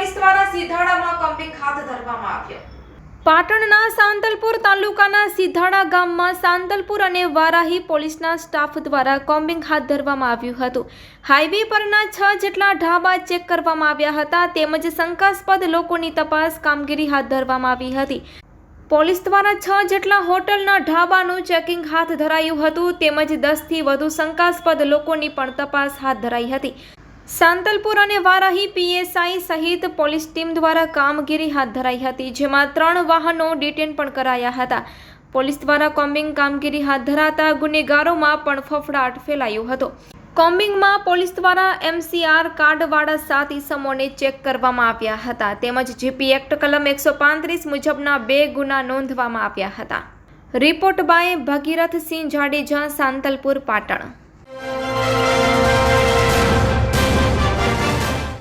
Police દ્વારા સીધાડામાં combing હાથ ધરવામાં આવ્યો. પાટણના સાંતલપુર તાલુકાના સીધાડા ગામમાં સાંતલપુર અને વારાહી પોલીસના સ્ટાફ દ્વારા કોમ્બિંગ હાથ ધરવામાં આવ્યું હતું. હાઈવે પરના છ જેટલા ઢાબા ચેક કરવામાં આવ્યા હતા, તેમજ શંકાસ્પદ લોકોની તપાસ કામગીરી હાથ ધરવામાં આવી હતી. પોલીસ દ્વારા છ જેટલા હોટલના ઢાબાનું ચેકિંગ હાથ ધરાયું હતું, તેમજ દસથી વધુ શંકાસ્પદ લોકોની પણ તપાસ હાથ ધરાઈ હતી. સાંતલપુર અને વારાહી પીએસઆઈ સહિત પોલીસ ટીમ દ્વારા કામગીરી હાથ ધરાઈ હતી, જેમાં ત્રણ વાહનો ડિટેન પણ કરાયા હતા. પોલીસ દ્વારા કોમ્બિંગ કામગીરી હાથ ધરાતા ગુનેગારોમાં પણ ફફડાટ ફેલાયો હતો. કોમ્બિંગમાં પોલીસ દ્વારા એમસીઆર કાર્ડવાળા સાત ઈસમોને ચેક કરવામાં આવ્યા હતા, તેમજ જીપી એક્ટ કલમ એકસો પાંત્રીસ મુજબના બે ગુના નોંધવામાં આવ્યા હતા. Report by Bhagirathsinh Jadeja, Santalpur, Patan.